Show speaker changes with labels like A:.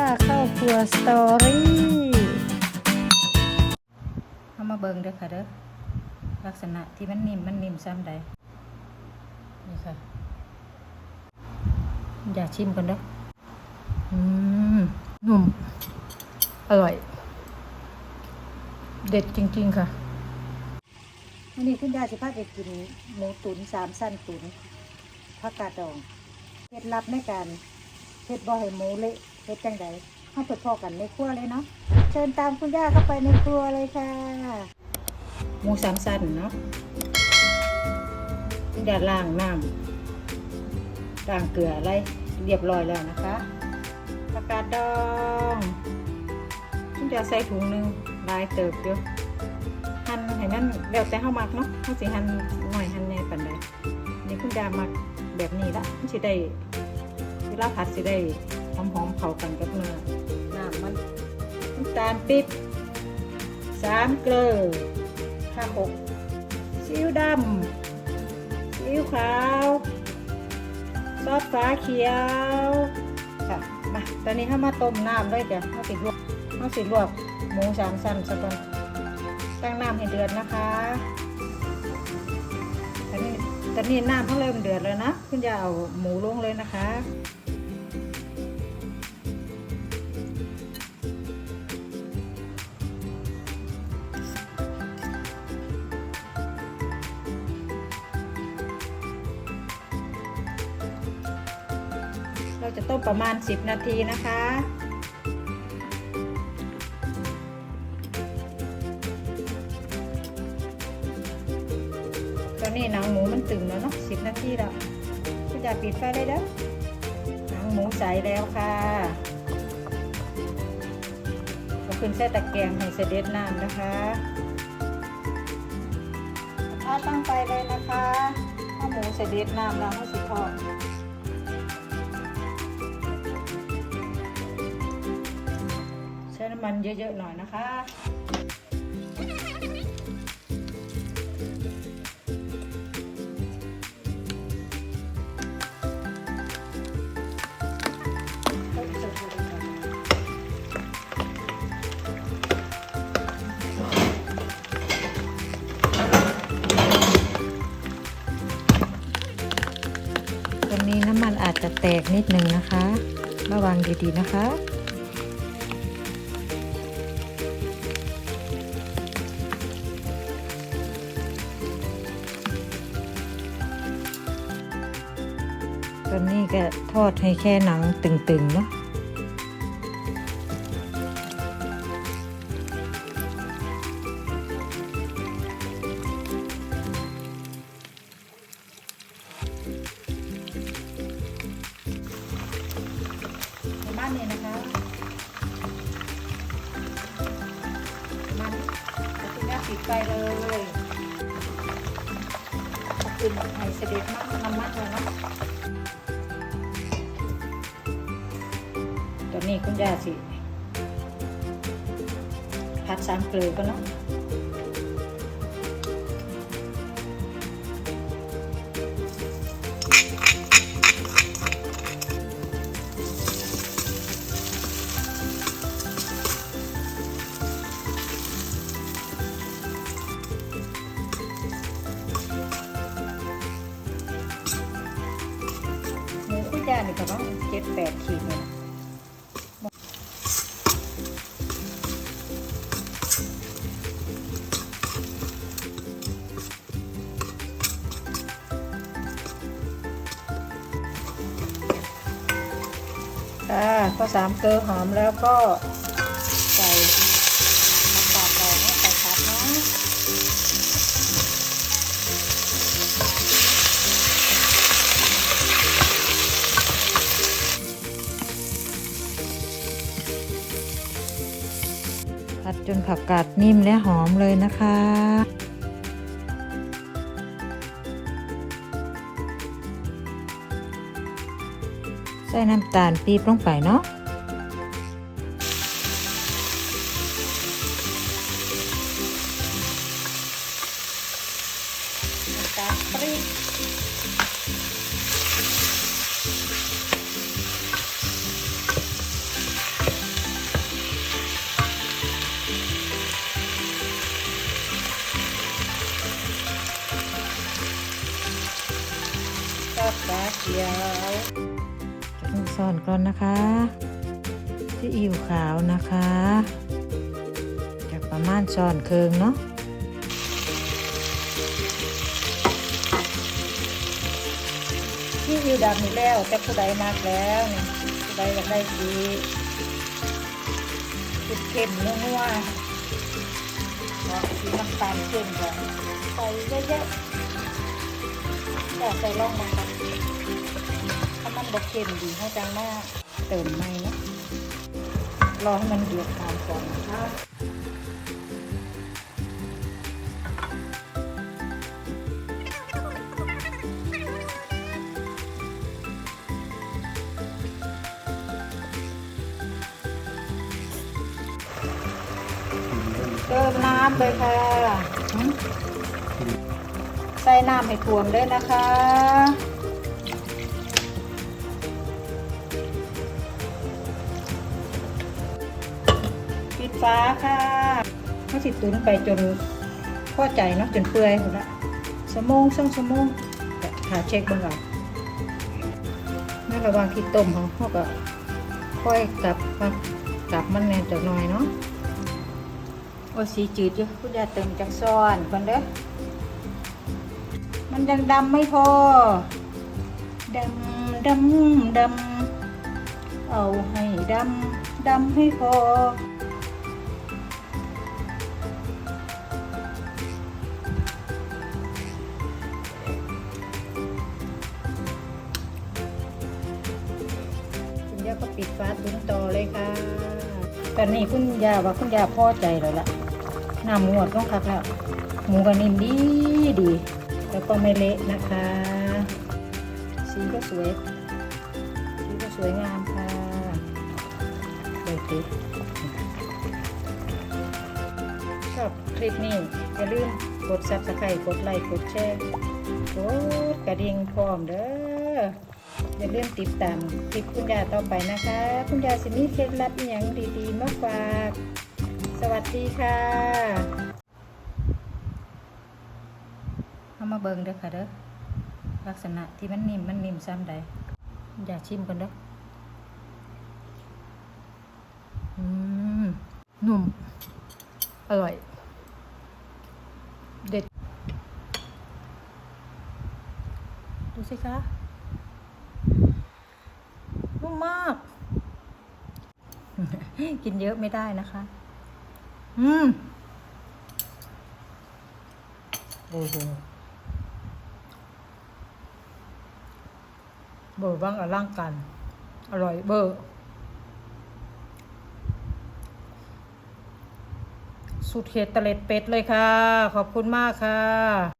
A: ย่าเข้าครัวสตอรี่เอามาเบิ่งเด้อค่ะเด้อลักษณะที่มันนิ่มมันนิ่มซ้ำใดนี่ค่ะ อย่าชิมกันเด้ออืมนุ่ม อร่อย เด็ดจริง ๆ ค่ะวันนี้คุณยายสิพาไปกินหมูตุ๋นสามสั้นตุ๋นผักกาดดองเคล็ดลับในการเฮ็ดบ่ให้หมูเละ เฮ็ดจังใดเข้าไปพอกันในครัวเลยเนาะ เชิญตามคุณย่าเข้าไปในครัวเลยค่ะ หมูสามสั้นเนาะคุณย่าล้างน้ำล้างเกลืออะไรเรียบร้อยแล้วนะคะผักกาดดองคุณย่าใส่ถุงนึงลายเติบอยู่หั่นให้มันแล้วแต่เฮามักเนาะเฮาสิหั่นหน่อยหั่นแหน่ปานใดนี่คุณย่ามักแบบนี้ละมันสิได้เวลาผัดสิได้หอม เข้ากันกับเนื้อน้ำมันน้ำตาลปิ๊บสามเกลือห้าหกซีอิ๊วดำซีอิ๊วขาวซอสฟ้าเขียวค่ะมาตอนนี้ถ้ามาต้มน้ำเลยจ้ะเอาสิลวกเอาสิลวกหมูสามสั้นสักก่อนตั้งน้ำให้เดือดนะคะตอนนี้ตอนนี้น้ำเขาเริ่มเดือดแล้วนะคุณจะเอาหมูลงเลยนะคะ จะต้มประมาณ 10 นาทีนะคะ ตอนนี้หนังหมูมันตึงแล้วเนาะ10 นาทีแล้วก็จะปิดไฟเลยเด้อหนังหมูใสแล้วค่ะก็ขึ้นแช่ตะแกรงให้เสด็จน้ำนะคะถ้าตั้งไฟเลยนะคะถ้าหมูเสด็จน้ำแล้วให้สิทอดำมันเยอะๆหน่อยนะคะ ตรงนี้น้ำมันอาจจะแตกนิดนึงนะคะ ระวังดีๆนะคะ ตอนนี้ก็ทอดให้แค่หนังตึงๆเนาะประมาณนี้นะคะมาณนี้แล้วคุณย่ปิดไฟเลยขึ้นให้เสด็จมากน้ำมันเลยเนาะ ตอนนี้คุณย่าสิพัดสามเกลือก็เนาะหมูคุย่านี่ก็ต้องเจ็ดแปดขีดเลย ค่ะพอสามเกลือหอมแล้วก็ใส่น้ำตาลดองใส่ผักนะผัดจนผักกาดนิ่มและหอมเลยนะคะ ใส่น้ำตาลปีบลงไปเนาะตาลปี๊บ大家。 ก่อนนะคะซีอิ๊วขาวนะคะจากประมาณซ่อนเคืองเนาะซีอิ๊วดำนี่แล้วแต่ผู้ใดมากแล้วนี่ผู้ใดอยากได้สีสีเข้มนัวๆก็สีน้ำตาลเข้มก็ใส่เยอะๆแต่ใส่ล่องมาครับถ้ มันบกเข้มดีให้จังมาเติมไม่นะรอให้มันเดือดตามก่อนนะคะเติมน้ำเลยค่ะหืมใส่น้ำให้ท่วมด้วยนะคะ ปิดฟ้าค่ะเขาสิตุนไปจนพอใจเนาะจนเปื่อยหมดละสมงสองสมงหาเช็คบ้างก่อนในระหว่างที่ต้มเขาเขาก็ค่อยกลับมากลับมันแน่จักหน่อยเนาะโอ้สีจืดอยู่คุณยาเติมจักซ้อนก่อนเด้อมันยังดำไม่พอดำดำดำเอาให้ดำดำให้พอ ปิดฟ้าตุ้นต่อเลยค่ะ ตอนนี้คุณยาว่าคุณยาพอใจแล้วล่ะน้ำหมวดต้องคักแล้วหมูก็นิ่มดีดี แล้วก็ไม่เละนะคะ สีก็สวย สีก็สวยงามค่ะโอเคชอบคลิปนี้อย่าลืมกดซับสไครต์กดไลค์กดแชร์กดกระดิ่งพร้อมเด้อ อย่าลืมติดตามคลิปคุณยาต่อไปนะคะ คุณยาสิมีเคล็ดลับอย่างดีๆ มาฝาก สวัสดีค่ะเอามาเบิ่งเด้อค่ะเด้อลักษณะที่มันนิ่มมันนิ่มซ้ำใดอย่าชิมกันเด้ออืมนุ่ม อร่อย เด็ด ดูสิคะ มาก กินเยอะไม่ได้นะคะ อืมโอ้โหเบอร์บ้างอร่างกัน อร่อยเบอร์ สุดเขตตะเล็ดเป็ดเลยค่ะ ขอบคุณมากค่ะ